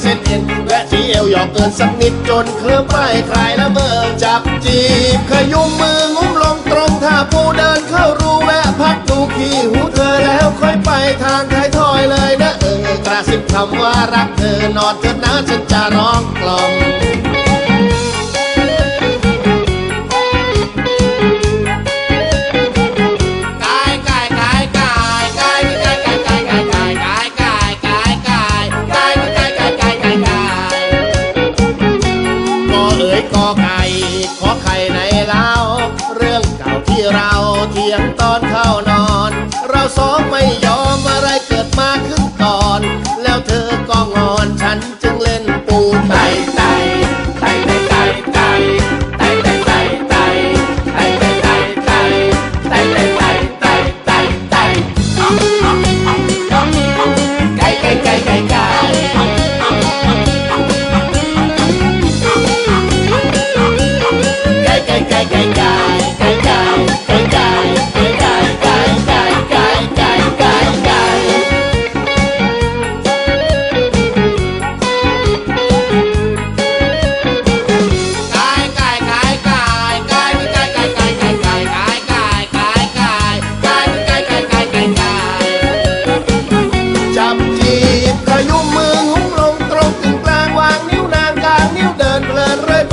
เส้นเอ็นและที่เอวหยอกเกินสักนิดจนเคลิ้มไปคลายละเมอจับจีบขยุมมืองุ้มลงตรงท่าปูเดินเข้ารูแวะพักดูขี้หูเธอแล้วค่อยไปทางท้ายทอยเลยนะเออกระซิบคำว่ารักเธอนอนเธอนะฉันจะร้องก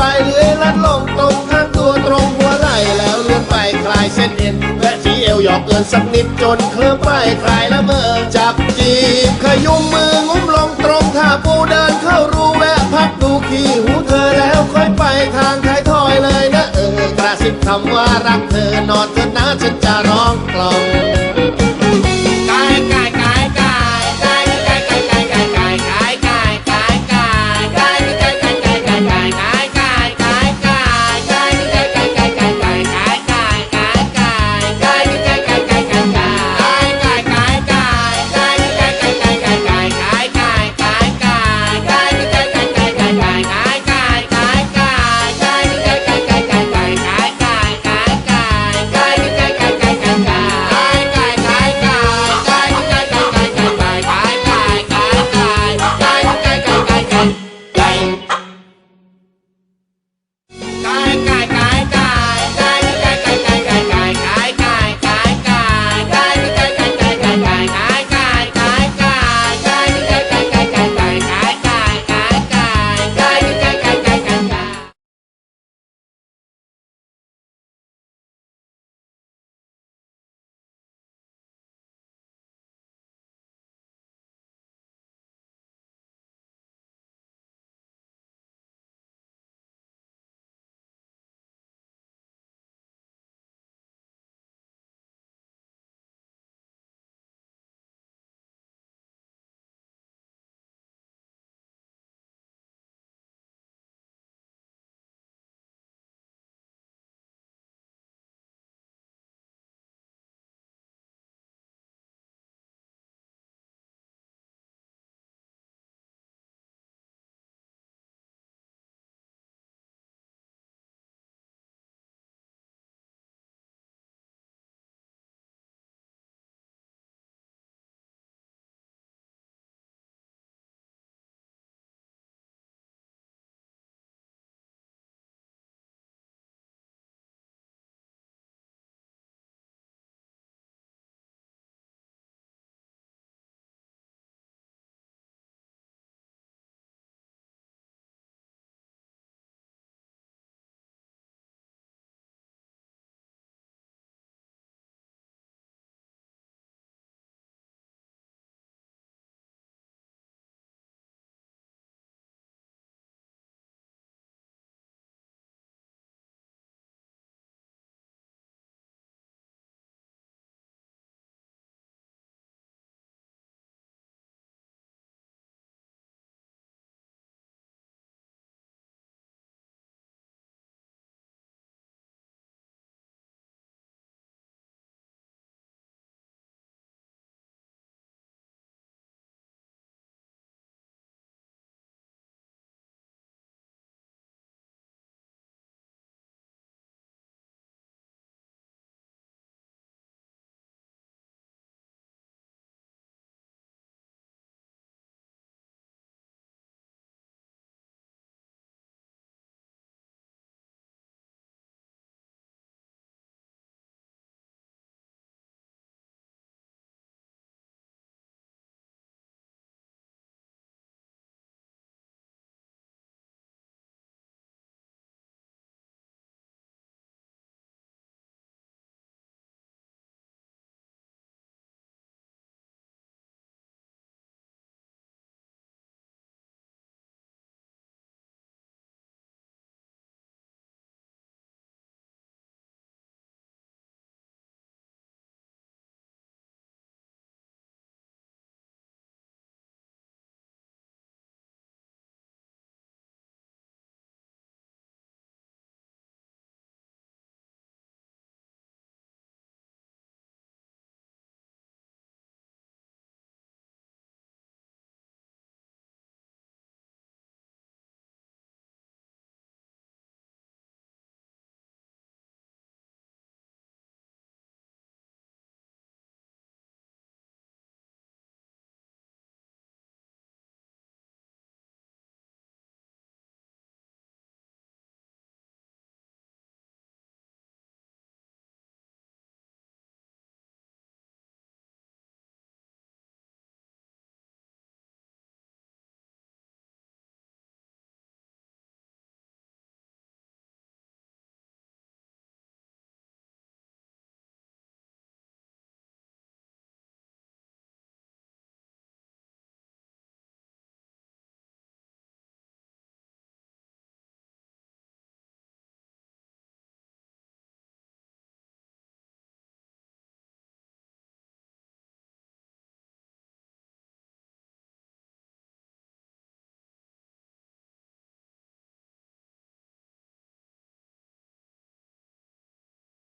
ไปเลื้อยลัดลงตรงข้างตัวตรงหัวไหล่แล้วเลื่อนไปคลายเส้นเอ็นและที่เอวหยอกเกินสักนิดจนเคลิ้มไปคลายละเมอจับจีบขยุมมืองุ้มลงตรงท่าปูเดินเข้ารูแวะพักดูขี้หูเธอแล้วค่อยไปทางท้ายทอยเลยนะเออกระซิบคำว่ารักเธอนอนเถอนะฉันจะร้องกลอง